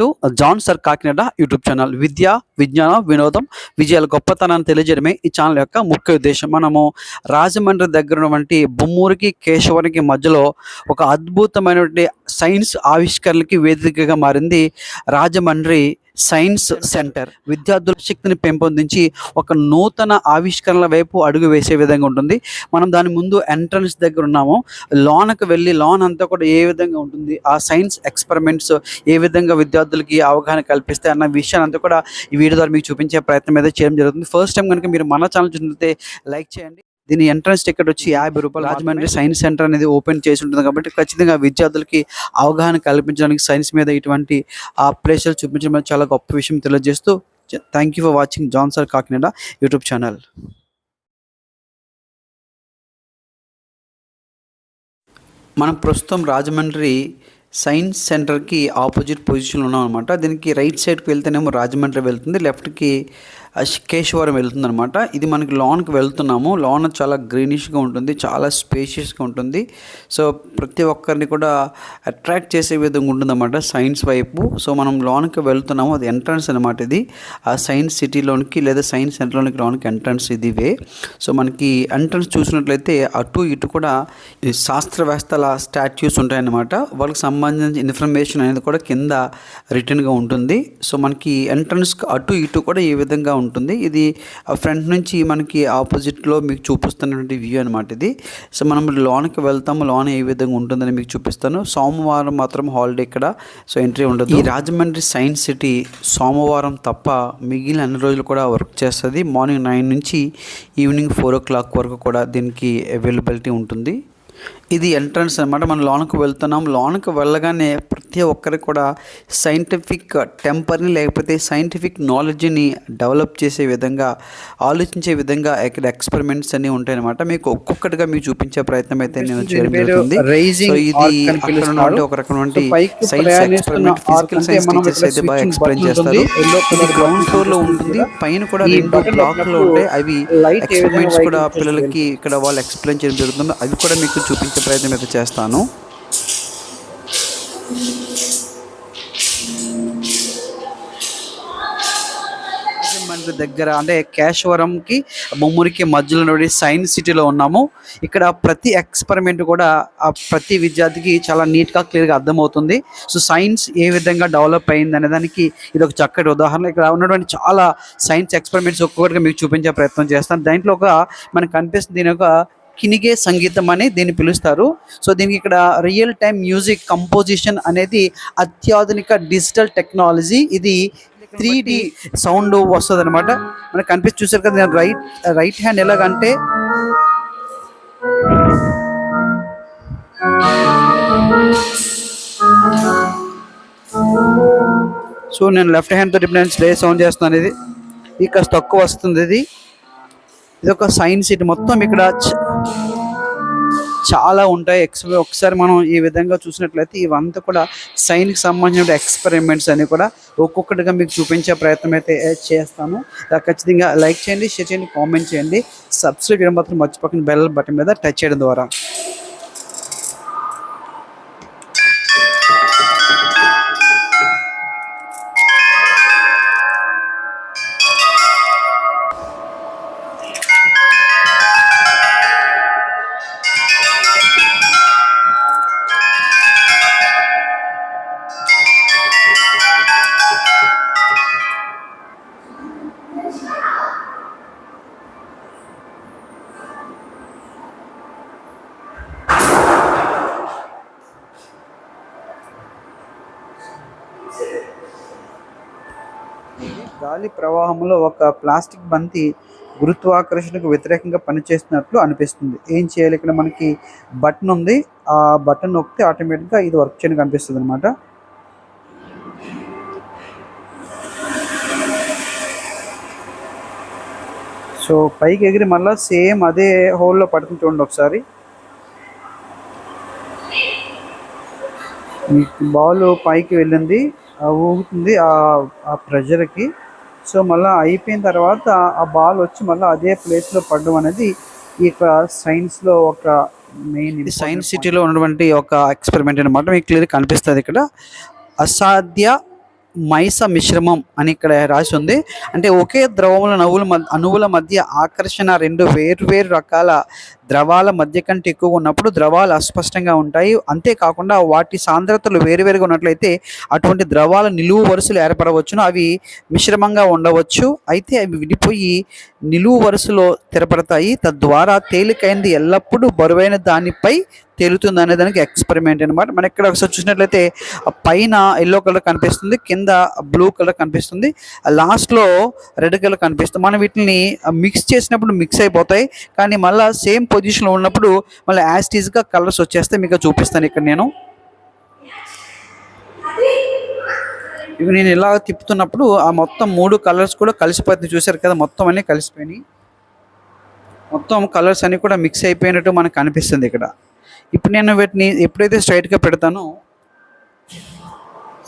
To John sir Kakinada YouTube channel. విద్య విజ్ఞానం వినోదం విజయాల గొప్పతనాన్ని తెలియజేయడమే ఈ ఛానల్ యొక్క ముఖ్య ఉద్దేశం. మనము రాజమండ్రి దగ్గర ఉన్నటువంటి బొమ్మూరికి కేశవానికి మధ్యలో ఒక అద్భుతమైనటువంటి సైన్స్ ఆవిష్కరణలకి వేదికగా మారింది రాజమండ్రి సైన్స్ సెంటర్. విద్యార్థుల శక్తిని పెంపొందించి ఒక నూతన ఆవిష్కరణల వైపు అడుగు వేసే విధంగా ఉంటుంది. మనం దాని ముందు ఎంట్రన్స్ దగ్గర ఉన్నాము. లోనకు వెళ్ళి లోన్ అంతా కూడా ఏ విధంగా ఉంటుంది? ఆ సైన్స్ ఎక్స్పెరిమెంట్స్ ఏ విధంగా విద్యార్థులకి అవగాహన కల్పిస్తే అన్న విషయాన్ని అంతా కూడా ఈ వీడియో ద్వారా మీకు చూపించే ప్రయత్నం అయితే చేయడం జరుగుతుంది. ఫస్ట్ టైం కనుక మీరు మన ఛానల్ చూస్తే లైక్ చేయండి. దీని ఎంట్రన్స్ టికెట్ వచ్చి యాభై రూపాయలు. రాజమండ్రి సైన్స్ సెంటర్ అనేది ఓపెన్ చేసి ఉంటుంది కాబట్టి ఖచ్చితంగా విద్యార్థులకి అవగాహన కల్పించడానికి సైన్స్ మీద ఇటువంటి ఆ ప్లేసెస్ చూపించడం చాలా గొప్ప విషయం తెలియజేస్తూ thank you for watching John sir Kakinada YouTube channel మనం ప్రస్తుతం రాజమండ్రి సైన్స్ సెంటర్కి ఆపోజిట్ పొజిషన్లో ఉన్నాం అనమాట దీనికి రైట్ సైడ్కి వెళ్తేనేమో రాజమండ్రి వెళ్తుంది లెఫ్ట్కి కేశవరం వెళ్తుందనమాట ఇది మనకి లాన్కి వెళ్తున్నాము. లాన్ చాలా గ్రీనిష్గా ఉంటుంది చాలా స్పేషియస్గా ఉంటుంది. సో ప్రతి ఒక్కరిని కూడా అట్రాక్ట్ చేసే విధంగా ఉంటుందన్నమాట సైన్స్ వైపు. సో మనం లోన్కి వెళ్తున్నాము అది ఎంట్రన్స్ అనమాట ఇది. ఆ సైన్స్ సిటీలోనికి లేదా సైన్స్ సెంటర్లోనికి లోనికి ఎంట్రన్స్ ఇది వే సో మనకి ఎంట్రన్స్ చూసినట్లయితే అటు ఇటు కూడా శాస్త్రవేత్తల స్టాట్యూస్ ఉంటాయన్నమాట. వాళ్ళకి సంబంధించిన ఇన్ఫర్మేషన్ అనేది కూడా కింద రిటర్న్గా ఉంటుంది. సో మనకి ఎంట్రన్స్ అటు ఇటు కూడా ఈ విధంగా ఉంటుంది. ఇది ఫ్రంట్ నుంచి మనకి ఆపోజిట్లో మీకు చూపిస్తున్నటువంటి వ్యూ అనమాట ఇది. సో మనం లోన్కి వెళ్తాము. లోన్ ఏ విధంగా ఉంటుందని మీకు చూపిస్తాను. సోమవారం మాత్రం హాలిడే ఇక్కడ. సో ఎంట్రీ ఉండదు. ఈ రాజమండ్రి సైన్స్ సిటీ సోమవారం తప్ప మిగిలిన అన్ని రోజులు కూడా వర్క్ చేస్తుంది. మార్నింగ్ నైన్ నుంచి ఈవినింగ్ ఫోర్ ఓ క్లాక్ వరకు కూడా దీనికి అవైలబిలిటీ ఉంటుంది. ఇది ఎంట్రన్స్ అనమాట మనం లోనికి వెళ్తున్నాం. లోనికి వెళ్ళగానే ప్రతి ఒక్కరికి కూడా సైంటిఫిక్ టెంపర్ని లేకపోతే సైంటిఫిక్ నాలెడ్జ్ని డెవలప్ చేసే విధంగా ఆలోచించే విధంగా ఇక్కడ ఎక్స్పెరిమెంట్స్ అన్నీ ఉంటాయన్నమాట. మీకు ఒక్కొక్కటిగా మీకు చూపించే ప్రయత్నం అయితే నేను చేయడం జరుగుతుంది. సో ఇది అక్కడ ఉన్నటువంటి ఒక రకమైన science experiment physical science teachers అయితే బాగా ఎక్స్ప్లెయిన్ చేస్తారు. ఇది గ్రౌండ్ ఫ్లోర్లో ఉంటుంది పైన కూడా రెండు బ్లాక్లు ఉంటాయి అవి ఎక్స్పెరిమెంట్స్ కూడా పిల్లలకి ఇక్కడ వాళ్ళు ఎక్స్ప్లెయిన్ చేయడం జరుగుతుంది. అవి కూడా మీకు చూపించే ప్రయత్నం అయితే చేస్తాను. రాజమండ్రి దగ్గర అంటే కేశవరంకి ముమ్మురికి మధ్యలో ఉన్నటువంటి సైన్స్ సిటీలో ఉన్నాము. ఇక్కడ ప్రతి ఎక్స్పెరిమెంట్ కూడా ఆ ప్రతి విద్యార్థికి చాలా నీట్గా క్లియర్గా అర్థమవుతుంది. సో సైన్స్ ఏ విధంగా డెవలప్ అయింది అనే దానికి ఇది ఒక చక్కటి ఉదాహరణ. ఇక్కడ ఉన్నటువంటి చాలా సైన్స్ ఎక్స్పెరిమెంట్స్ ఒక్కొక్కటిగా మీకు చూపించే ప్రయత్నం చేస్తాను. దాంట్లో ఒక మనకు కనిపిస్తుంది దీని ఒక కినిగే సంగీతం అని దీన్ని పిలుస్తారు. సో దీనికి ఇక్కడ రియల్ టైం మ్యూజిక్ కంపోజిషన్ అనేది అత్యాధునిక డిజిటల్ టెక్నాలజీ ఇది త్రీ డి సౌండ్ వస్తుంది అనమాట మనకు కనిపిస్తూ చూసారు కదా రైట్ రైట్ హ్యాండ్ ఎలాగంటే సో నేను లెఫ్ట్ హ్యాండ్ తోటి నేను స్లే సౌండ్ చేస్తున్నాను. ఇది ఇది కాస్త తక్కువ వస్తుంది ఇది. ఇది ఒక సైన్స్ సిటీ. మొత్తం ఇక్కడ చాలా ఉంటాయి. ఎక్స్ ఒకసారి మనం ఈ విధంగా చూసినట్లయితే ఇవంతా కూడా సైన్కి సంబంధించిన ఎక్స్పెరిమెంట్స్ అని కూడా ఒక్కొక్కటిగా మీకు చూపించే ప్రయత్నం అయితే చేస్తాను. ఖచ్చితంగా లైక్ చేయండి షేర్ చేయండి కామెంట్ చేయండి. సబ్స్క్రైబ్ చేయడం మాత్రం మర్చిపోకుండా. బెల్ బటన్ మీద టచ్ చేయడం ద్వారా. గాలి ప్రవాహంలో ఒక ప్లాస్టిక్ బంతి గురుత్వాకర్షణకు వ్యతిరేకంగా పనిచేస్తున్నట్లు అనిపిస్తుంది. ఏం చేయాలి? ఇక్కడ మనకి బటన్ ఉంది. ఆ బటన్ నొక్కితే ఆటోమేటిక్గా ఇది వర్క్ చేయడానికి అనిపిస్తుంది అనమాట సో పైకి ఎగిరి మళ్ళీ సేమ్ అదే హోల్లో పడుతుంది చూడండి ఒకసారి. బాల్ పైకి వెళ్ళింది ఊగుతుంది ఆ ఆ ప్రెషర్కి. సో మళ్ళీ అయిపోయిన తర్వాత ఆ బాల్ వచ్చి మళ్ళీ అదే ప్లేస్లో పడడం అనేది ఈ యొక్క సైన్స్లో ఒక మెయిన్ ఇది సైన్స్ సిటీలో ఉన్నటువంటి ఒక ఎక్స్పెరిమెంట్ అనమాట మీకు క్లియర్ కనిపిస్తుంది ఇక్కడ. అసాధ్య మైస మిశ్రమం అని ఇక్కడ రాసి ఉంది. అంటే ఒకే ద్రవముల నవ్వుల మధ్య అణువుల మధ్య ఆకర్షణ రెండు వేర్వేరు రకాల ద్రవాల మధ్య కంటే ఎక్కువగా ఉన్నప్పుడు ద్రవాలు అస్పష్టంగా ఉంటాయి. అంతేకాకుండా వాటి సాంద్రతలు వేరువేరుగా ఉన్నట్లయితే అటువంటి ద్రవాల నిలువు వరుసలు ఏర్పడవచ్చును. అవి మిశ్రమంగా ఉండవచ్చు. అయితే అవి విడిపోయి నిలువు వరుసలో స్థిరపడతాయి. తద్వారా తేలికైనది ఎల్లప్పుడూ బరువైన దానిపై తేలుతుంది అనే దానికి ఎక్స్పెరిమెంట్ అనమాట మనం ఇక్కడ ఒకసారి చూసినట్లయితే ఆ పైన ఎల్లో కలర్ కనిపిస్తుంది కింద బ్లూ కలర్ కనిపిస్తుంది లాస్ట్లో రెడ్ కలర్ కనిపిస్తుంది. మనం వీటిని మిక్స్ చేసినప్పుడు మిక్స్ అయిపోతాయి. కానీ మళ్ళీ సేమ్ పొజిషన్లో ఉన్నప్పుడు మళ్ళీ యాస్టీజ్గా కలర్స్ వచ్చేస్తే మీకు చూపిస్తాను ఇక్కడ నేను. ఇవి నేను ఇలా తిప్పుతున్నప్పుడు ఆ మొత్తం మూడు కలర్స్ కూడా కలిసిపోతుంది. చూసారు కదా మొత్తం అన్నీ కలిసిపోయినాయి. మొత్తం కలర్స్ అన్నీ కూడా మిక్స్ అయిపోయినట్టు మనకు కనిపిస్తుంది ఇక్కడ. ఇప్పుడు నేను వీటిని ఎప్పుడైతే స్ట్రైట్గా పెడతానో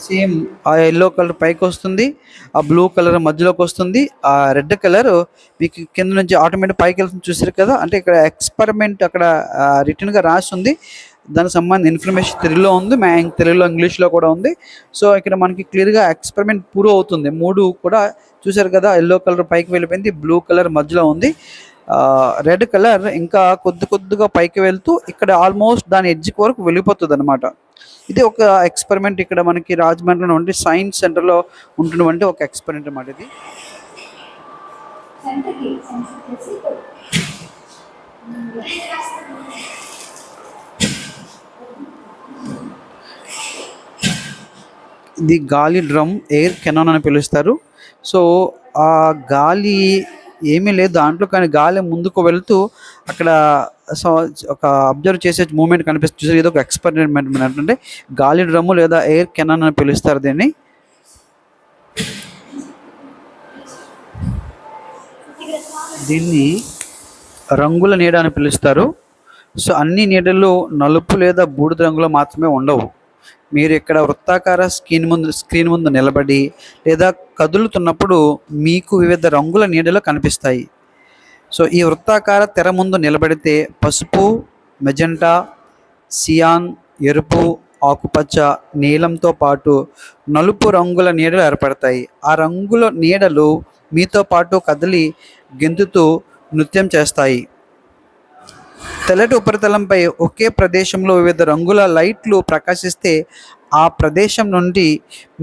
సేమ్ ఆ ఎల్లో కలర్ పైకి వస్తుంది ఆ బ్లూ కలర్ మధ్యలోకి వస్తుంది ఆ రెడ్ కలర్ మీకు కింద నుంచి ఆటోమేటిక్ పైకి వెళ్తుంది చూసారు కదా అంటే ఇక్కడ ఎక్స్పెరిమెంట్ అక్కడ రిటర్న్గా రాసి ఉంది. దానికి సంబంధించిన ఇన్ఫర్మేషన్ తెలుగులో ఉంది మ్యా తెలుగులో ఇంగ్లీష్లో కూడా ఉంది. సో ఇక్కడ మనకి క్లియర్గా ఎక్స్పెరిమెంట్ పూర్వ అవుతుంది. మూడు కూడా చూసారు కదా ఎల్లో కలర్ పైకి వెళ్ళిపోయింది బ్లూ కలర్ మధ్యలో ఉంది. రెడ్ కలర్ ఇంకా కొద్ది కొద్దిగా పైకి వెళ్తూ ఇక్కడ ఆల్మోస్ట్ దాని ఎడ్జ్కి వరకు వెళ్ళిపోతుంది అనమాట ఇది ఒక ఎక్స్పెరిమెంట్ ఇక్కడ మనకి రాజమండ్రిలో ఉండి సైన్స్ సెంటర్లో ఉంటున్నటువంటి ఒక ఎక్స్పెరిమెంట్ అన్నమాట ఇది. ఇది గాలి డ్రమ్ ఎయిర్ కెనాన్ అని పిలుస్తారు. సో ఆ గాలి ఏమీ లేదు. దాంట్లో కానీ గాలి ముందుకు వెళ్తూ అక్కడ ఒక అబ్జర్వ్ చేసే మూమెంట్ కనిపిస్తుంది. చూసారు ఇది ఒక ఎక్స్పెరిమెంట్ అంటే గాలి డ్రమ్ము లేదా ఎయిర్ కెనాన్ అని పిలుస్తారు దీన్ని. దీన్ని రంగుల నీడ అని పిలుస్తారు. సో అన్ని నీడలు నలుపు లేదా బూడిద రంగులో మాత్రమే ఉండవు. మీరు ఇక్కడ వృత్తాకార స్క్రీన్ ముందు స్క్రీన్ ముందు నిలబడి లేదా కదులుతున్నప్పుడు మీకు వివిధ రంగుల నీడలు కనిపిస్తాయి. సో ఈ వృత్తాకార తెర ముందు నిలబడితే పసుపు మెజెంటా సియాన్ ఎరుపు ఆకుపచ్చ నీలంతో పాటు నలుపు రంగుల నీడలు ఏర్పడతాయి. ఆ రంగుల నీడలు మీతో పాటు కదిలి గెంతుతూ నృత్యం చేస్తాయి. తెల్లటి ఉపరితలంపై ఒకే ప్రదేశంలో వివిధ రంగుల లైట్లు ప్రకాశిస్తే ఆ ప్రదేశం నుండి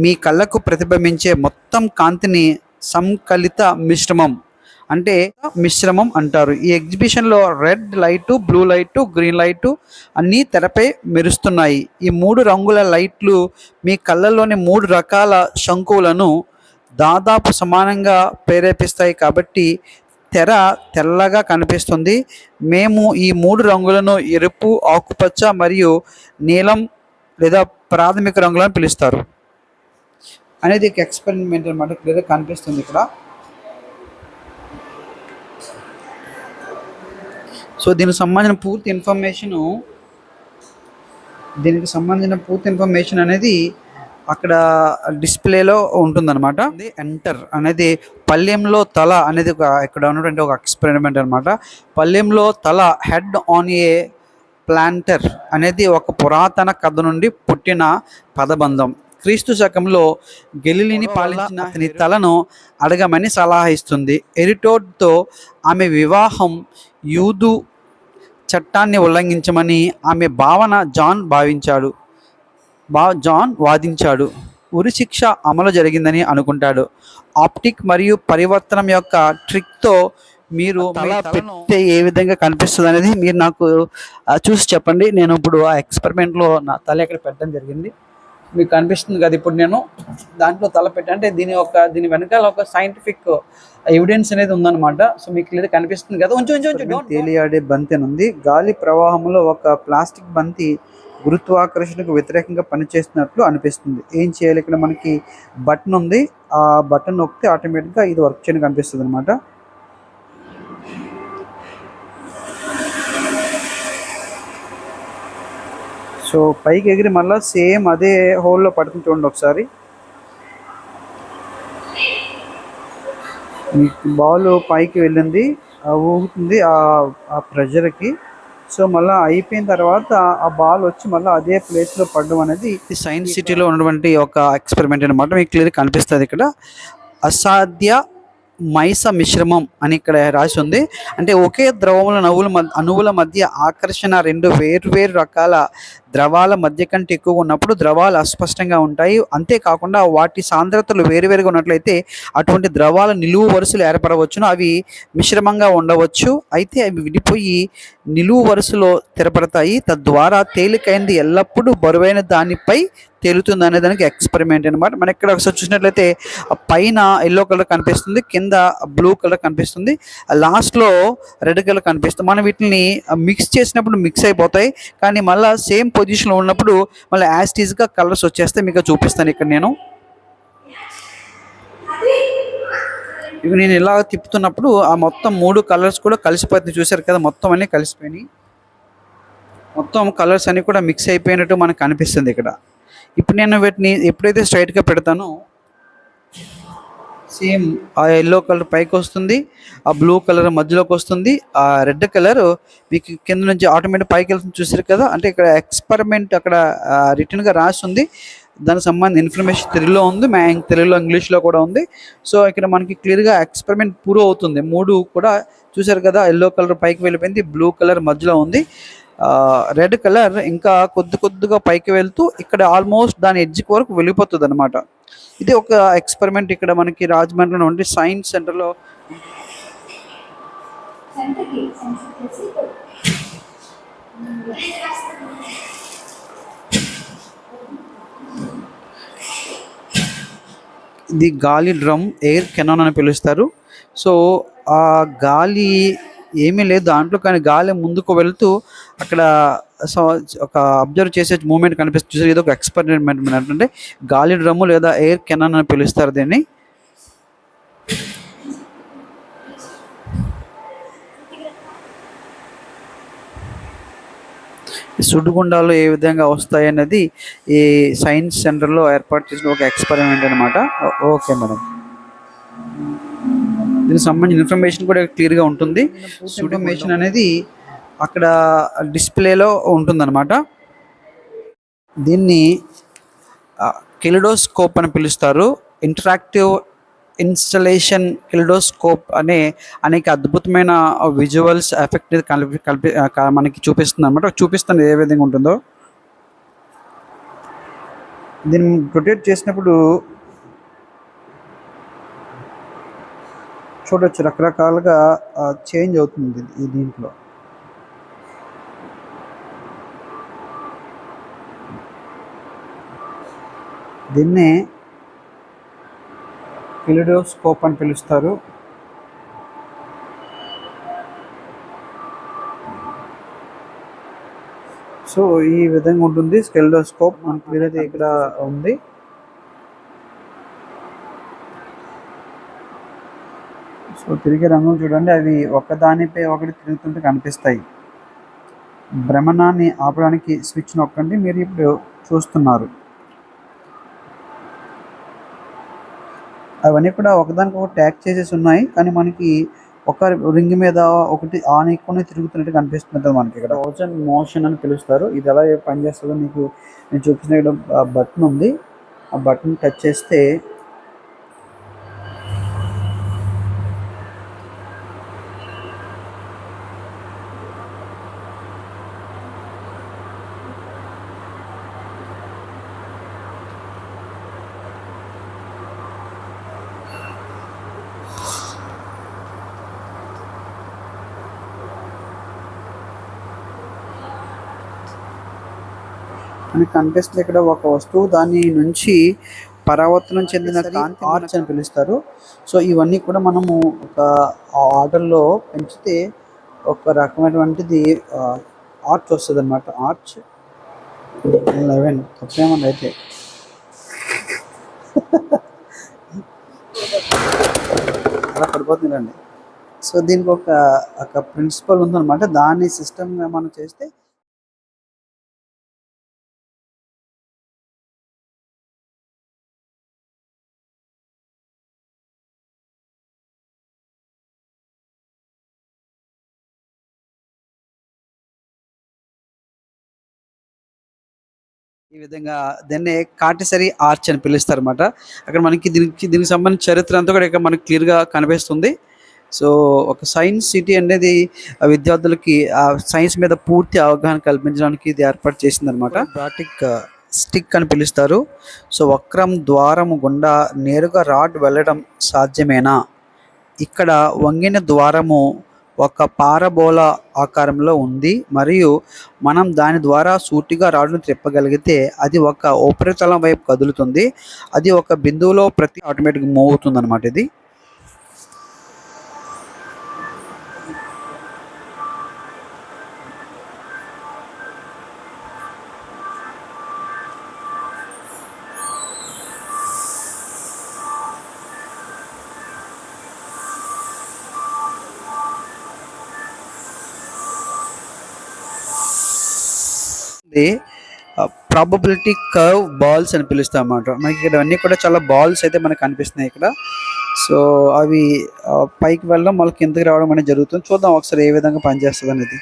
మీ కళ్ళకు ప్రతిబింబించే మొత్తం కాంతిని సంకలిత మిశ్రమం అంటే మిశ్రమం అంటారు. ఈ ఎగ్జిబిషన్లో red light blue light green light అన్నీ తెరపై మెరుస్తున్నాయి. ఈ మూడు రంగుల లైట్లు మీ కళ్ళలోని మూడు రకాల శంకువులను దాదాపు సమానంగా ప్రేరేపిస్తాయి కాబట్టి తెర తెల్లగా కనిపిస్తుంది. మేము ఈ మూడు రంగులను ఎరుపు ఆకుపచ్చ మరియు నీలం లేదా ప్రాథమిక రంగులను పిలుస్తారు. అనేది ఒక ఎక్స్పెరిమెంట్ అనమాట క్లియర్గా కనిపిస్తుంది ఇక్కడ. సో దీనికి సంబంధించిన పూర్తి ఇన్ఫర్మేషను దీనికి సంబంధించిన పూర్తి ఇన్ఫర్మేషన్ అనేది అక్కడ డిస్ప్లేలో ఉంటుందన్నమాట. ఎంటర్ అనేది పల్లెంలో తల అనేది ఒక ఇక్కడ ఉన్నటువంటి ఒక ఎక్స్పెరిమెంట్ అనమాట పల్లెంలో తల హెడ్ ఆన్ ఏ ప్లాంటర్ అనేది ఒక పురాతన కథ నుండి పుట్టిన పదబంధం. క్రీస్తు శకంలో గెలిలిని పాలించిన అతని తలను అడగమని సలహా ఇస్తుంది. ఎరిటోడ్తో ఆమె వివాహం యూదు చట్టాన్ని ఉల్లంఘించమని ఆమె భావన జాన్ భావించాడు. బా జాన్ వాదించాడు. ఉరి శిక్ష అమలు జరిగిందని అనుకుంటాడు. ఆప్టిక్ మరియు పరివర్తనం యొక్క ట్రిక్తో మీరు తల పెడితే ఏ విధంగా కనిపిస్తుంది అనేది మీరు నాకు చూసి చెప్పండి. నేను ఇప్పుడు ఆ ఎక్స్పెరిమెంట్లో నా తల ఇక్కడ పెట్టడం జరిగింది. మీకు కనిపిస్తుంది కదా ఇప్పుడు నేను దాంట్లో తల పెట్టి అంటే దీని ఒక దీని వెనకాల ఒక సైంటిఫిక్ ఎవిడెన్స్ అనేది ఉందన్నమాట. సో మీకు క్లియర్ కనిపిస్తుంది కదా. ఉంచు ఉంచు ఉంచు తేలియాడే బంతి ఉంది. గాలి ప్రవాహంలో ఒక ప్లాస్టిక్ బంతి గురుత్వాకర్షణకు వ్యతిరేకంగా పనిచేస్తున్నట్లు అనిపిస్తుంది. ఏం చేయాలి? ఇక్కడ మనకి బటన్ ఉంది. ఆ బటన్ నొక్కితే ఆటోమేటిక్గా ఇది వర్క్ చేయడానికి అనిపిస్తుంది అనమాట సో పైకి ఎగిరి మళ్ళీ సేమ్ అదే హోల్లో పడుతుంది చూడండి ఒకసారి. బాల్ పైకి వెళ్ళింది ఊగుతుంది ఆ ఆ ప్రెషర్కి. సో మళ్ళీ అయిపోయిన తర్వాత ఆ బాల్ వచ్చి మళ్ళీ అదే ప్లేస్లో పడడం అనేది సైన్స్ సిటీలో ఉన్నటువంటి ఒక ఎక్స్పెరిమెంట్ అనమాట మీకు క్లియర్ కనిపిస్తుంది ఇక్కడ. అసాధ్య మైస మిశ్రమం అని ఇక్కడ రాసి ఉంది. అంటే ఒకే ద్రవముల నవ్వుల మధ్య అణువుల మధ్య ఆకర్షణ రెండు వేర్వేరు రకాల ద్రవాల మధ్య కంటే ఎక్కువగా ఉన్నప్పుడు ద్రవాలు అస్పష్టంగా ఉంటాయి. అంతేకాకుండా వాటి సాంద్రతలు వేరువేరుగా ఉన్నట్లయితే అటువంటి ద్రవాల నిలువు వరుసలు ఏర్పడవచ్చును. అవి మిశ్రమంగా ఉండవచ్చు. అయితే అవి విడిపోయి నిలువు వరుసలో స్థిరపడతాయి. తద్వారా తేలికైనది ఎల్లప్పుడూ బరువైన దానిపై తేలుతుంది అనే దానికి ఎక్స్పెరిమెంట్ అనమాట మనం ఇక్కడ ఒకసారి చూసినట్లయితే పైన ఎల్లో కలర్ కనిపిస్తుంది. కింద బ్లూ కలర్ కనిపిస్తుంది. లాస్ట్లో రెడ్ కలర్ కనిపిస్తుంది. మనం వీటిని మిక్స్ చేసినప్పుడు మిక్స్ అయిపోతాయి. కానీ మళ్ళీ సేమ్ పొజిషన్లో ఉన్నప్పుడు మళ్ళీ యాస్టీజ్గా కలర్స్ వచ్చేస్తే మీకు చూపిస్తాను ఇక్కడ నేను. ఇవి నేను ఇలా తిప్పుతున్నప్పుడు ఆ మొత్తం మూడు కలర్స్ కూడా కలిసిపోతుంది. చూసారు కదా మొత్తం అన్నీ కలిసిపోయినాయి. మొత్తం కలర్స్ అన్నీ కూడా మిక్స్ అయిపోయినట్టు మనకు కనిపిస్తుంది ఇక్కడ. ఇప్పుడు నేను వీటిని ఎప్పుడైతే స్ట్రైట్గా పెడతానో సేమ్ ఆ ఎల్లో కలర్ పైకి వస్తుంది ఆ బ్లూ కలర్ మధ్యలోకి వస్తుంది ఆ రెడ్ కలర్ మీకు కింద నుంచి ఆటోమేటిక్ పైకి వెళ్తుంది చూసారు కదా అంటే ఇక్కడ ఎక్స్పెరిమెంట్ అక్కడ రిటర్న్గా రాసి ఉంది. దానికి సంబంధించిన ఇన్ఫర్మేషన్ తెలుగులో ఉంది మ్యా తెలుగులో ఇంగ్లీష్లో కూడా ఉంది. సో ఇక్కడ మనకి క్లియర్గా ఎక్స్పెరిమెంట్ పూర్వ అవుతుంది. మూడు కూడా చూసారు కదా ఎల్లో కలర్ పైకి వెళ్ళిపోయింది బ్లూ కలర్ మధ్యలో ఉంది. రెడ్ కలర్ ఇంకా కొద్ది కొద్దిగా పైకి వెళ్తూ ఇక్కడ ఆల్మోస్ట్ దాని ఎడ్జ్ వరకు వెళ్ళిపోతుంది అనమాట ఇది ఒక ఎక్స్పెరిమెంట్ ఇక్కడ మనకి రాజమండ్రిలో ఉండి సైన్స్ సెంటర్లో సెంటర్ ఇది గాలి డ్రమ్ ఎయిర్ కెనాన్ అని పిలుస్తారు. సో ఆ గాలి ఏమీ లేదు. దాంట్లో కానీ గాలి ముందుకు వెళ్తూ అక్కడ ఒక అబ్జర్వ్ చేసే మూమెంట్ కనిపిస్తుంది. చూసారు? ఇది ఒక ఎక్స్పెరిమెంట్ అంటే గాలి డ్రమ్ము లేదా ఎయిర్ కెనాన్ అని పిలుస్తారు దీన్ని. ఈ సుడిగుండాలు ఏ విధంగా వస్తాయి అనేది ఈ సైన్స్ సెంటర్లో ఏర్పాటు చేసిన ఒక ఎక్స్పెరిమెంట్ అనమాట ఓకే మేడం. దీనికి సంబంధించిన ఇన్ఫర్మేషన్ కూడా క్లియర్గా ఉంటుంది. ఇన్ఫర్మేషన్ అనేది అక్కడ డిస్ప్లేలో ఉంటుందన్నమాట. దీన్ని కెలిడోస్కోప్ అని పిలుస్తారు. ఇంటరాక్టివ్ ఇన్స్టలేషన్ కెలిడోస్కోప్ అనే అనేక అద్భుతమైన విజువల్స్ ఎఫెక్ట్ కలిపి కలిపి మనకి చూపిస్తుంది అనమాట చూపిస్తుంది ఏ విధంగా ఉంటుందో. దీన్ని రొటేట్ చేసినప్పుడు చూడొచ్చు రకరకాలుగా చేంజ్ అవుతుంది ఈ దీంట్లో. దీన్నే పిలిడోస్కోప్ అని పిలుస్తారు. సో ఈ విధంగా ఉంటుంది స్కెల్డోస్కోప్. మనకి ఏదైతే ఇక్కడ ఉంది. సో తిరిగే రంగులు చూడండి అవి ఒకదానిపై ఒకటి తిరుగుతుంటే కనిపిస్తాయి. భ్రమణాన్ని ఆపడానికి స్విచ్ నొక్కండి మీరు ఇప్పుడు చూస్తున్నారు. అవన్నీ కూడా ఒకదానికి ఒక ట్యాగ్ చేసేసి ఉన్నాయి కానీ మనకి ఒక రింగ్ మీద ఒకటి ఆన్ ఎక్కువనే తిరుగుతున్నట్టు కనిపిస్తుంది మనకి ఇక్కడ. ఓజన్ మోషన్ అని పిలుస్తారు. ఇది ఎలా పనిచేస్తుందో మీకు నేను చూపించిన ఇక్కడ బటన్ ఉంది. ఆ బటన్ టచ్ చేస్తే కనిపిస్తుంది ఇక్కడ ఒక వస్తువు. దాని నుంచి పరావర్తనం చెందిన కాంతి ఆర్చ్ అని పిలుస్తారు. సో ఇవన్నీ కూడా మనము ఒక ఆర్డర్లో పెంచితే ఒక రకమైనటువంటిది ఆర్చ్ వస్తుంది అనమాట ఆర్చ్ లెవెన్. తప్పేమన్నా అయితే అలా పడిపోతుందండి. సో దీనికి ఒక ఒక ప్రిన్సిపల్ ఉందన్నమాట. దాన్ని సిస్టమ్గా మనం చేస్తే విధంగా దాన్ని కాటిసరి ఆర్చ్ అని పిలుస్తారు అనమాట అక్కడ మనకి దీనికి దీనికి సంబంధించిన చరిత్ర అంతా కూడా ఇక్కడ మనకి క్లియర్గా కనిపిస్తుంది. సో ఒక సైన్స్ సిటీ అనేది విద్యార్థులకి ఆ సైన్స్ మీద పూర్తి అవగాహన కల్పించడానికి ఇది ఏర్పాటు చేసింది అనమాట బ్రాటిక్ స్టిక్ అని పిలుస్తారు. సో వక్రం ద్వారము గుండా నేరుగా రాడ్ వెళ్ళడం సాధ్యమేనా? ఇక్కడ వంగిన ద్వారము ఒక పారబోల ఆకారంలో ఉంది మరియు మనం దాని ద్వారా సూటిగా రాడ్ను తిప్పగలిగితే అది ఒక ఉపరితలం వైపు కదులుతుంది. అది ఒక బిందువులో ప్రతి ఆటోమేటిక్ మూవ్ అవుతుంది అనమాట ఇది. ఇది ప్రాబబిలిటీ కర్వ్ బాల్స్ అని పిలుస్తాం అన్నమాట మనకి ఇక్కడ అన్నీ కూడా చాలా బాల్స్ అయితే మనకు కనిపిస్తున్నాయి ఇక్కడ. సో అవి పైకి వెళ్ళడం మళ్ళీ కిందకి రావడం అనేది జరుగుతుంది. చూద్దాం ఒకసారి ఏ విధంగా పనిచేస్తుంది అనేది.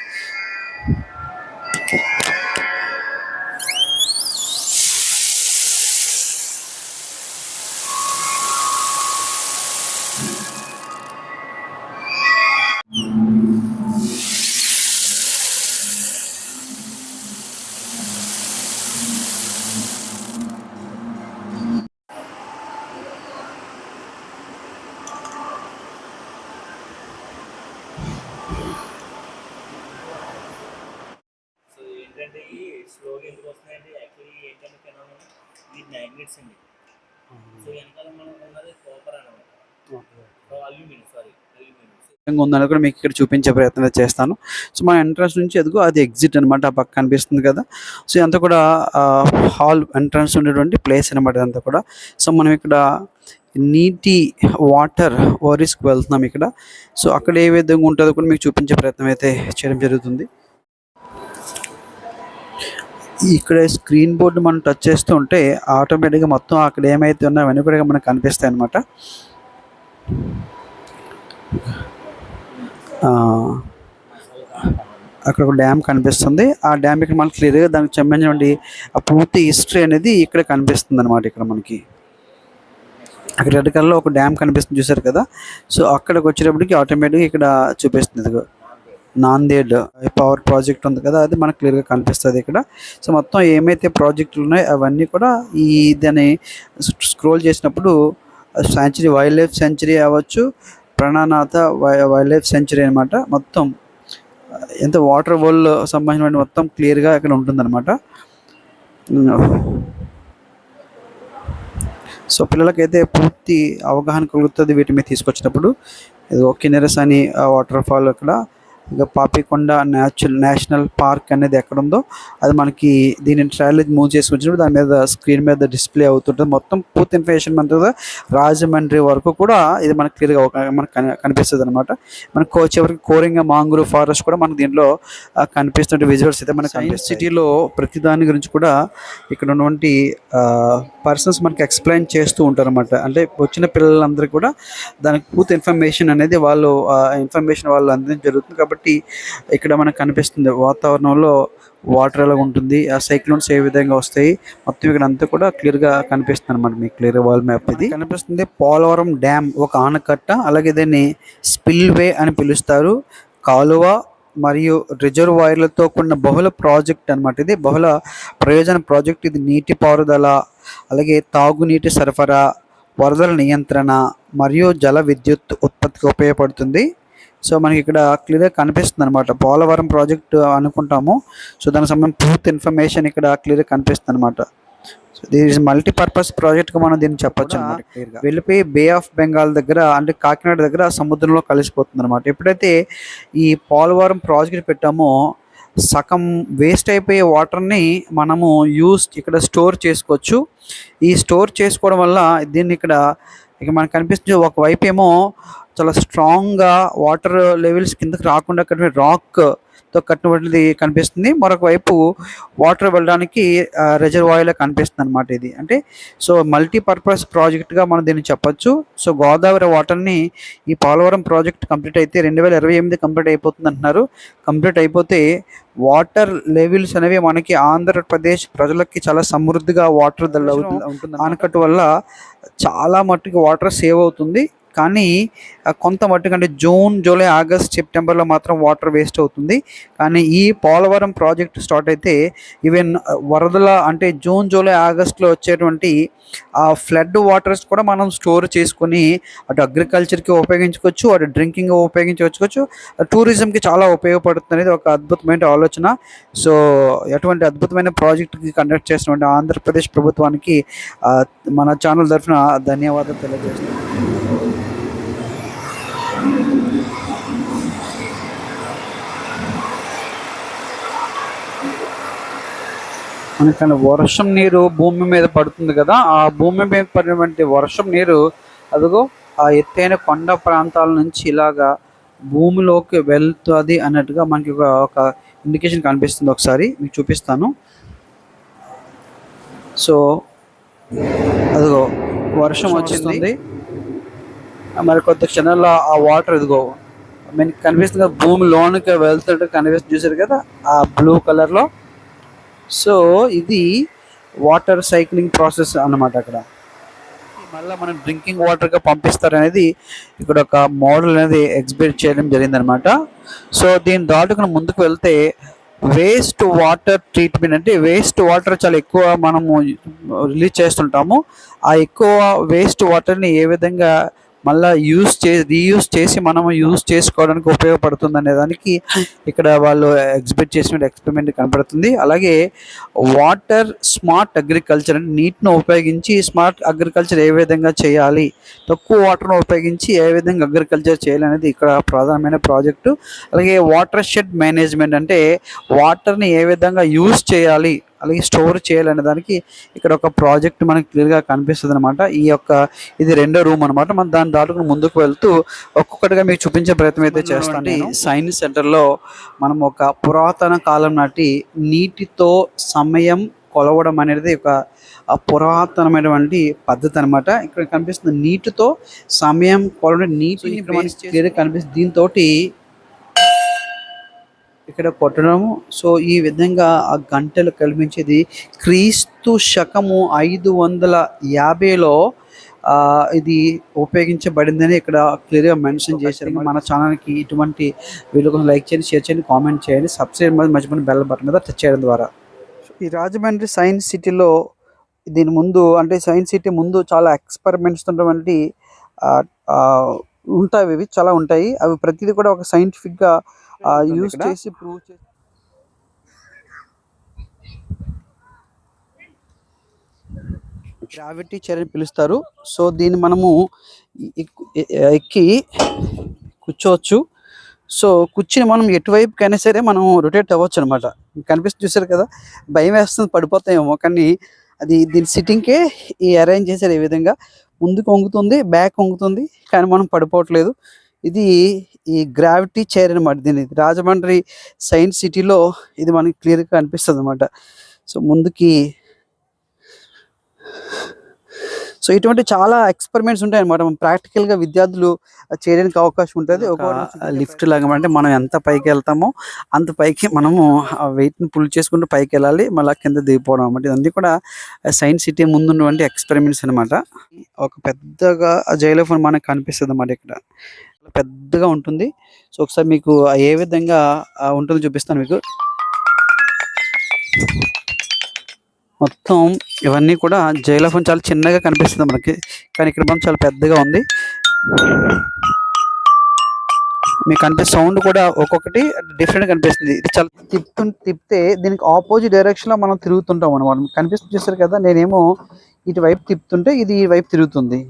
విధంగా ఉందని కూడా మీకు ఇక్కడ చూపించే ప్రయత్నం చేస్తాను. సో మన ఎంట్రన్స్ నుంచి ఎదుగు అది ఎగ్జిట్ అనమాట ఆ పక్క కనిపిస్తుంది కదా. సో ఇదంతా కూడా హాల్ ఎంట్రన్స్ ఉండేటువంటి ప్లేస్ అనమాట ఇదంతా కూడా. సో మనం ఇక్కడ నీటి వాటర్ ఓరిస్కి వెళ్తున్నాం ఇక్కడ. సో అక్కడ ఏ విధంగా ఉంటుందో కూడా మీకు చూపించే ప్రయత్నం అయితే చేయడం జరుగుతుంది. ఇక్కడ స్క్రీన్ బోర్డు మనం టచ్ చేస్తూ ఉంటే ఆటోమేటిక్గా మొత్తం అక్కడ ఏమైతే ఉన్నాయో అవన్నీ కూడా మనకు కనిపిస్తాయి అనమాట అక్కడ ఒక డ్యామ్ కనిపిస్తుంది. ఆ డ్యామ్ ఇక్కడ మనకి క్లియర్గా దానికి సంబంధించినటువంటి ఆ పూర్తి హిస్టరీ అనేది ఇక్కడ కనిపిస్తుంది అనమాట ఇక్కడ మనకి. అక్కడ రెడ్ కలర్లో ఒక డ్యామ్ కనిపిస్తుంది చూసారు కదా? సో అక్కడికి వచ్చేటప్పటికి ఆటోమేటిక్గా ఇక్కడ చూపిస్తుంది. నాందేడ్ పవర్ ప్రాజెక్ట్ ఉంది కదా అది మనకు క్లియర్గా కనిపిస్తుంది ఇక్కడ. సో మొత్తం ఏమైతే ప్రాజెక్టులు ఉన్నాయో అవన్నీ కూడా ఈ దాన్ని స్క్రోల్ చేసినప్పుడు సాంచురీ వైల్డ్ లైఫ్ సెంచరీ అవ్వచ్చు ప్రాణనాథ వైల్డ్ లైఫ్ సెంచరీ అనమాట మొత్తం ఎంత వాటర్ వరల్డ్ సంబంధించిన మొత్తం క్లియర్గా ఇక్కడ ఉంటుందన్నమాట. సో పిల్లలకైతే పూర్తి అవగాహన కలుగుతుంది వీటి మీద తీసుకొచ్చినప్పుడు. ఇది కిన్నెరస్ అని వాటర్ ఫాల్ అక్కడ. ఇక పాపికొండ న్యాచురల్ నేషనల్ పార్క్ అనేది ఎక్కడ ఉందో అది మనకి దీని ట్రయల్ మూవ్ చేసుకొచ్చినప్పుడు దాని మీద స్క్రీన్ మీద డిస్ప్లే అవుతుంటుంది. మొత్తం పూర్తి ఇన్ఫర్మేషన్ మనతో రాజమండ్రి వరకు కూడా ఇది మనకి క్లియర్గా మనకు కని- కనిపిస్తుంది అనమాట మనకు చివరికి కోరింగ మాంగ్రూ ఫారెస్ట్ కూడా మనకి దీంట్లో కనిపిస్తున్న విజువల్స్ అయితే మనకి సైన్స్ సిటీలో ప్రతి దాని గురించి కూడా ఇక్కడ ఉన్నటువంటి పర్సన్స్ మనకి ఎక్స్ప్లెయిన్ చేస్తూ ఉంటారు అనమాట అంటే వచ్చిన పిల్లలందరికీ కూడా దానికి పూర్తి ఇన్ఫర్మేషన్ అనేది వాళ్ళు ఇన్ఫర్మేషన్ వాళ్ళు అందించడం జరుగుతుంది. కాబట్టి ఇక్కడ మనకు కనిపిస్తుంది వాతావరణంలో వాటర్ ఎలా ఉంటుంది ఆ సైక్లోన్స్ ఏ విధంగా వస్తాయి మొత్తం ఇక్కడ అంతా కూడా క్లియర్గా కనిపిస్తుంది అనమాట మీకు క్లియర్ వాల్ మ్యాప్ ఇది. కనిపిస్తుంది పోలవరం డ్యామ్ ఒక ఆనకట్ట అలాగే దీన్ని స్పిల్వే అని పిలుస్తారు. కాలువ మరియు రిజర్వాయర్లతో కూడిన బహుళ ప్రాజెక్ట్ అన్నమాట ఇది. బహుళ ప్రయోజన ప్రాజెక్ట్ ఇది. నీటి పారుదల అలాగే తాగునీటి సరఫరా వరదల నియంత్రణ మరియు జల విద్యుత్ ఉత్పత్తికి ఉపయోగపడుతుంది. సో మనకి ఇక్కడ క్లియర్గా కనిపిస్తుంది అనమాట పోలవరం ప్రాజెక్ట్ అనుకుంటాము. సో దానికి సంబంధించిన పూర్తి ఇన్ఫర్మేషన్ ఇక్కడ క్లియర్గా కనిపిస్తుంది అనమాట సో దీని మల్టీపర్పస్ ప్రాజెక్ట్గా మనం దీన్ని చెప్పొచ్చు అనమాట వెళ్ళిపోయి బే ఆఫ్ బెంగాల్ దగ్గర అంటే కాకినాడ దగ్గర సముద్రంలో కలిసిపోతుంది అనమాట ఎప్పుడైతే ఈ పోలవరం ప్రాజెక్ట్ పెట్టామో సగం వేస్ట్ అయిపోయే వాటర్ని మనము యూస్ ఇక్కడ స్టోర్ చేసుకోవచ్చు. ఈ స్టోర్ చేసుకోవడం వల్ల దీన్ని ఇక్కడ ఇక మనకు కనిపిస్తుంది ఒకవైపు ఏమో చాలా స్ట్రాంగ్గా వాటర్ లెవెల్స్ కిందకి రాకుండా అక్కడ రాక్ తో కట్టినటువంటిది కనిపిస్తుంది. మరొక వైపు వాటర్ వెళ్ళడానికి రిజర్వాయర్ కనిపిస్తుంది అనమాట ఇది. అంటే సో మల్టీపర్పస్ ప్రాజెక్ట్గా మనం దీన్ని చెప్పొచ్చు. సో గోదావరి వాటర్ని ఈ పోలవరం ప్రాజెక్ట్ కంప్లీట్ అయితే రెండు వేల ఇరవై ఎనిమిది కంప్లీట్ అయిపోతుంది అంటున్నారు కంప్లీట్ అయిపోతే వాటర్ లెవెల్స్ అనేవి మనకి ఆంధ్రప్రదేశ్ ప్రజలకి చాలా సమృద్ధిగా వాటర్ ఉంటుంది ఆనకట్టు వల్ల చాలా మట్టుకు వాటర్ సేవ్ అవుతుంది. కానీ కొంత మట్టుకు అంటే జూన్ జూలై ఆగస్ట్ సెప్టెంబర్లో మాత్రం వాటర్ వేస్ట్ అవుతుంది. కానీ ఈ పోలవరం ప్రాజెక్ట్ స్టార్ట్ అయితే ఈవెన్ వరదల అంటే జూన్ జూలై ఆగస్ట్లో వచ్చేటువంటి ఆ ఫ్లడ్ వాటర్స్ కూడా మనం స్టోర్ చేసుకొని అటు అగ్రికల్చర్కి ఉపయోగించుకోవచ్చు అటు డ్రింకింగ్ ఉపయోగించుకోవచ్చు. టూరిజంకి చాలా ఉపయోగపడుతుంది అనేది ఒక అద్భుతమైన ఆలోచన. సో ఎటువంటి అద్భుతమైన ప్రాజెక్ట్కి కండక్ట్ చేసినటువంటి ఆంధ్రప్రదేశ్ ప్రభుత్వానికి మన ఛానల్ తరఫున ధన్యవాదాలు తెలియజేస్తున్నాను. మనకన్నా వర్షం నీరు భూమి మీద పడుతుంది కదా ఆ భూమి మీద పడినటువంటి వర్షం నీరు అదిగో ఆ ఎత్తైన కొండ ప్రాంతాల నుంచి ఇలాగా భూమిలోకి వెళ్తుంది అన్నట్టుగా మనకి ఒక ఇండికేషన్ కనిపిస్తుంది ఒకసారి మీకు చూపిస్తాను. సో అదిగో వర్షం వచ్చింది. మరి కొద్ది క్షణాల్లో ఆ వాటర్ ఇదిగో మనకి కనిపిస్తుంది కదా భూమి లోనికి వెళ్తుంటే కనిపిస్తుంది చూసారు కదా ఆ బ్లూ కలర్లో సో ఇది వాటర్ సైక్లింగ్ ప్రాసెస్ అన్నమాట అక్కడ. మళ్ళీ మనం డ్రింకింగ్ వాటర్గా పంపిస్తారనేది ఇక్కడ ఒక మోడల్ అనేది ఎగ్జిబిట్ చేయడం జరిగిందనమాట సో దీని దాటుకుని ముందుకు వెళ్తే వేస్ట్ వాటర్ ట్రీట్మెంట్ అంటే వేస్ట్ వాటర్ చాలా ఎక్కువ మనము రిలీజ్ చేస్తుంటాము. ఆ ఎక్కువ వేస్ట్ వాటర్ని ఏ విధంగా మళ్ళీ యూస్ చే రీయూస్ చేసి మనము యూస్ చేసుకోవడానికి ఉపయోగపడుతుంది అనే దానికి ఇక్కడ వాళ్ళు ఎగ్జిబిట్ చేసిన ఎక్స్పెరిమెంట్ కనపడుతుంది. అలాగే వాటర్ స్మార్ట్ అగ్రికల్చర్ అంటే నీటిని ఉపయోగించి స్మార్ట్ అగ్రికల్చర్ ఏ విధంగా చేయాలి తక్కువ వాటర్ను ఉపయోగించి ఏ విధంగా అగ్రికల్చర్ చేయాలి అనేది ఇక్కడ ప్రధానమైన ప్రాజెక్టు. అలాగే వాటర్ షెడ్ మేనేజ్మెంట్ అంటే వాటర్ని ఏ విధంగా యూస్ చేయాలి అలాగే స్టోర్ చేయాలనే దానికి ఇక్కడ ఒక ప్రాజెక్ట్ మనకి క్లియర్గా కనిపిస్తుంది అనమాట ఈ యొక్క ఇది రెండో రూమ్ అనమాట మనం దాని దాటుకుని ముందుకు వెళ్తూ ఒక్కొక్కటిగా మీకు చూపించే ప్రయత్నం అయితే చేస్తాను సైన్స్ సెంటర్లో మనం ఒక పురాతన కాలం నాటి నీటితో సమయం కొలవడం అనేది ఒక పురాతనమైనటువంటి పద్ధతి అనమాట ఇక్కడ కనిపిస్తుంది నీటితో సమయం కొలవడం నీటి కనిపిస్తుంది. దీంతో ఇక్కడ కొట్టడము. సో ఈ విధంగా ఆ గంటలు కల్పించేది క్రీస్తు శకము ఐదు వందల యాభైలో ఇది ఉపయోగించబడిందని ఇక్కడ క్లియర్గా మెన్షన్ చేశారు. మన ఛానల్కి ఇటువంటి వీడియో కోసం లైక్ చేయండి షేర్ చేయండి కామెంట్ చేయండి. సబ్స్క్రైబ్ మీద మర్చిపోయిన బెల్ బటన్ మీద టచ్ చేయడం ద్వారా. ఈ రాజమండ్రి సైన్స్ సిటీలో దీని ముందు అంటే సైన్స్ సిటీ ముందు చాలా ఎక్స్పెరిమెంట్స్ ఉన్నటువంటి ఉంటాయి ఇవి చాలా ఉంటాయి. అవి ప్రతిదీ కూడా ఒక సైంటిఫిక్గా యూజ్ చేసి ప్రూవ్ చేసి గ్రావిటీ చైర్ అని పిలుస్తారు. సో దీన్ని మనము ఎక్కి కూర్చోవచ్చు. సో కూర్చుని మనం ఎటువైపుకైనా సరే మనం రొటేట్ అవ్వచ్చు అనమాట కనిపిస్తుంది చూసారు కదా? భయం వేస్తుంది పడిపోతాయేమో. కానీ అది దీని సిట్టింగ్కే ఈ అరేంజ్ చేశారు ఈ విధంగా. ముందుకు వంగుతుంది బ్యాక్ వంగుతుంది కానీ మనం పడిపోవట్లేదు. ఇది ఈ గ్రావిటీ చైర్ అనమాట దీని రాజమండ్రి సైన్స్ సిటీలో ఇది మనకి క్లియర్గా కనిపిస్తుంది అనమాట సో ముందుకి సో ఇటువంటి చాలా ఎక్స్పెరిమెంట్స్ ఉంటాయి అనమాట ప్రాక్టికల్గా విద్యార్థులు చేయడానికి అవకాశం ఉంటుంది. ఒక లిఫ్ట్ లాగా అంటే మనం ఎంత పైకి వెళ్తామో అంత పైకి మనము ఆ వెయిట్ని పుల్ చేసుకుంటూ పైకి వెళ్ళాలి. మళ్ళీ కింద దిగిపోవడం అనమాట ఇవన్నీ కూడా సైన్స్ సిటీ ముందు ఉన్నటువంటి ఎక్స్పెరిమెంట్స్ అనమాట ఒక పెద్దగా జైలోఫోన్ మనకు కనిపిస్తుంది అన్నమాట ఇక్కడ. పెద్దగా ఉంటుంది. సో ఒకసారి మీకు ఏ విధంగా ఉంటుందో చూపిస్తాను మీకు. మొత్తం ఇవన్నీ కూడా జైలఫోన్ చాలా చిన్నగా కనిపిస్తుంది మనకి. కానీ ఇక్కడ మనం చాలా పెద్దగా ఉంది. మీకు కనిపిస్తే సౌండ్ కూడా ఒక్కొక్కటి డిఫరెంట్ కనిపిస్తుంది. ఇది చాలా తిప్పు తిప్పితే దీనికి ఆపోజిట్ డైరెక్షన్లో మనం తిరుగుతుంటాం అనమాట కనిపిస్తుంది చూస్తారు కదా నేనేమో ఇటువైపు తిప్పుతుంటే ఇది ఈ వైపు తిరుగుతుంది.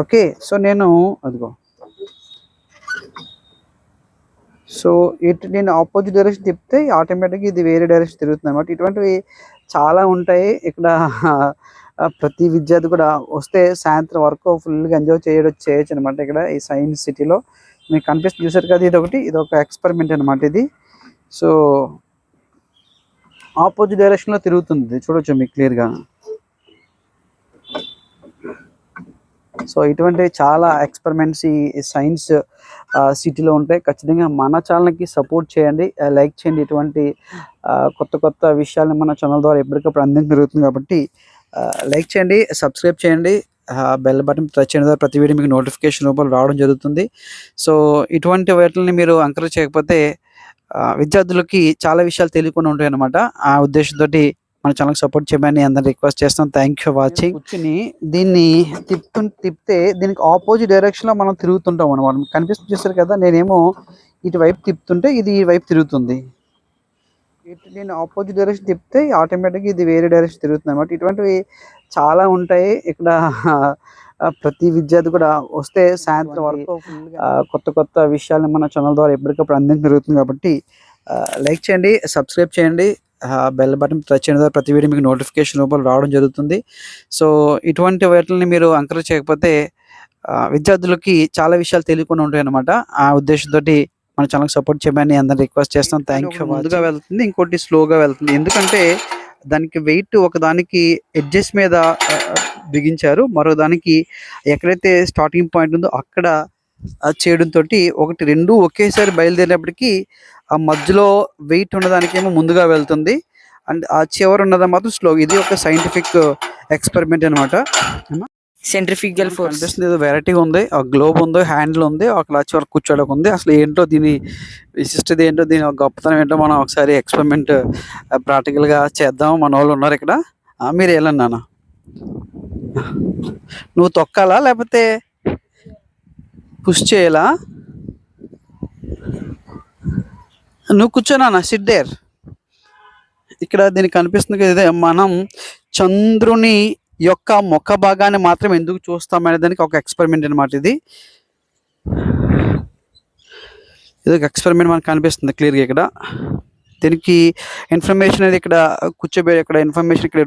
ఓకే సో నేను అదిగో. సో ఇటు నేను ఆపోజిట్ డైరెక్షన్ తిప్పితే ఆటోమేటిక్గా ఇది వేరే డైరెక్షన్ తిరుగుతుంది అనమాట ఇటువంటివి చాలా ఉంటాయి. ఇక్కడ ప్రతి విద్యార్థి కూడా వస్తే సాయంత్రం వరకు ఫుల్గా ఎంజాయ్ చేయడం చేయొచ్చు అనమాట ఇక్కడ ఈ సైన్స్ సిటీలో మీకు కనిపిస్తుంది చూసారు కదా ఇది ఒకటి ఇది ఒక ఎక్స్పెరిమెంట్ అనమాట ఇది. సో ఆపోజిట్ డైరెక్షన్లో తిరుగుతుంది. ఇది చూడొచ్చు మీకు క్లియర్గా సో ఇటువంటి చాలా ఎక్స్పెరిమెంట్స్ ఈ సైన్స్ సిటీలో ఉంటాయి. ఖచ్చితంగా మన ఛానల్కి సపోర్ట్ చేయండి. లైక్ చేయండి ఇటువంటి కొత్త కొత్త విషయాలను మన ఛానల్ ద్వారా ఎప్పటికప్పుడు అందించడం జరుగుతుంది కాబట్టి లైక్ చేయండి సబ్స్క్రైబ్ చేయండి. బెల్ బటన్ టచ్ చేయడం ద్వారా ప్రతి వీడియో మీకు నోటిఫికేషన్ రూపంలో రావడం జరుగుతుంది. సో ఇటువంటి వాటిని మీరు ఎంకరేజ్ చేయకపోతే విద్యార్థులకి చాలా విషయాలు తెలియకుండా ఉంటాయి అన్నమాట ఆ ఉద్దేశంతో మన ఛానల్కి సపోర్ట్ చేయమని అందరిని రిక్వెస్ట్ చేస్తాం థ్యాంక్ యూ వాచింగ్ కూర్చుని దీన్ని తిప్పు తిప్పితే దీనికి ఆపోజిట్ డైరెక్షన్లో మనం తిరుగుతుంటాం అనమాట కనిపిస్తుంది చూస్తారు కదా నేనేమో ఇటువైపు తిప్పుతుంటే ఇది ఈ వైపు తిరుగుతుంది. ఇటు నేను ఆపోజిట్ డైరెక్షన్ తిప్పితే ఆటోమేటిక్గా ఇది వేరే డైరెక్షన్ తిరుగుతుంది అనమాట ఇటువంటివి చాలా ఉంటాయి. ఇక్కడ ప్రతి విద్యార్థి కూడా వస్తే సాయంత్రం వరకు కొత్త కొత్త విషయాలను మన ఛానల్ ద్వారా ఎప్పటికప్పుడు అందించడం జరుగుతుంది కాబట్టి లైక్ చేయండి సబ్స్క్రైబ్ చేయండి. బెల్ బటన్ చేయడం ద్వారా ప్రతి వీడియో మీకు నోటిఫికేషన్ రూపంలో రావడం జరుగుతుంది. సో ఇటువంటి వాటిని మీరు ఎంకరేజ్ చేయకపోతే విద్యార్థులకి చాలా విషయాలు తెలియకుండా ఉంటాయి అన్నమాట ఆ ఉద్దేశంతో మన ఛానల్కి సపోర్ట్ చేయమని అందరిని రిక్వెస్ట్ చేస్తాం. థ్యాంక్ యూ ముందుగా వెళ్తుంది ఇంకోటి స్లోగా వెళ్తుంది. ఎందుకంటే దానికి వెయిట్ ఒక దానికి ఎడ్జెస్ మీద బిగించారు. మరో దానికి ఎక్కడైతే స్టార్టింగ్ పాయింట్ ఉందో అక్కడ చేయడంతో ఒకటి రెండు ఒకేసారి బయలుదేరినప్పటికీ ఆ మధ్యలో వెయిట్ ఉన్నదానికేమో ముందుగా వెళ్తుంది. అండ్ ఆ చివరి ఉన్నదా మాత్రం స్లో ఇది ఒక సైంటిఫిక్ ఎక్స్పెరిమెంట్ అనమాట సెంట్రిఫ్యూగల్ ఫోర్స్ ఏదో వెరైటీగా ఉంది ఆ గ్లోబ్ ఉంది హ్యాండిల్ ఉంది ఒక లాచి వరకు కూర్చోడానికి ఉంది. అసలు ఏంటో దీని విశిష్టత ఏంటో దీని గొప్పతనం ఏంటో మనం ఒకసారి ఎక్స్పెరిమెంట్ ప్రాక్టికల్గా చేద్దాం. మన వాళ్ళు ఉన్నారు ఇక్కడ. మీరు వెళ్ళండి నాన్న. నువ్వు తొక్కాలా లేకపోతే పుష్ చేయాలా? నువ్వు కూర్చోనా సిట్ దేర్ ఇక్కడ దీనికి కనిపిస్తుంది ఇదే మనం చంద్రుని యొక్క ముఖ భాగాన్ని మాత్రం ఎందుకు చూస్తామనే దానికి ఒక ఎక్స్పెరిమెంట్ అనమాట ఇది. ఇది ఒక ఎక్స్పెరిమెంట్ మనకు కనిపిస్తుంది క్లియర్గా ఇక్కడ. దీనికి ఇన్ఫర్మేషన్ అనేది ఇక్కడ కూర్చోబే ఇక్కడ ఇన్ఫర్మేషన్ ఇక్కడ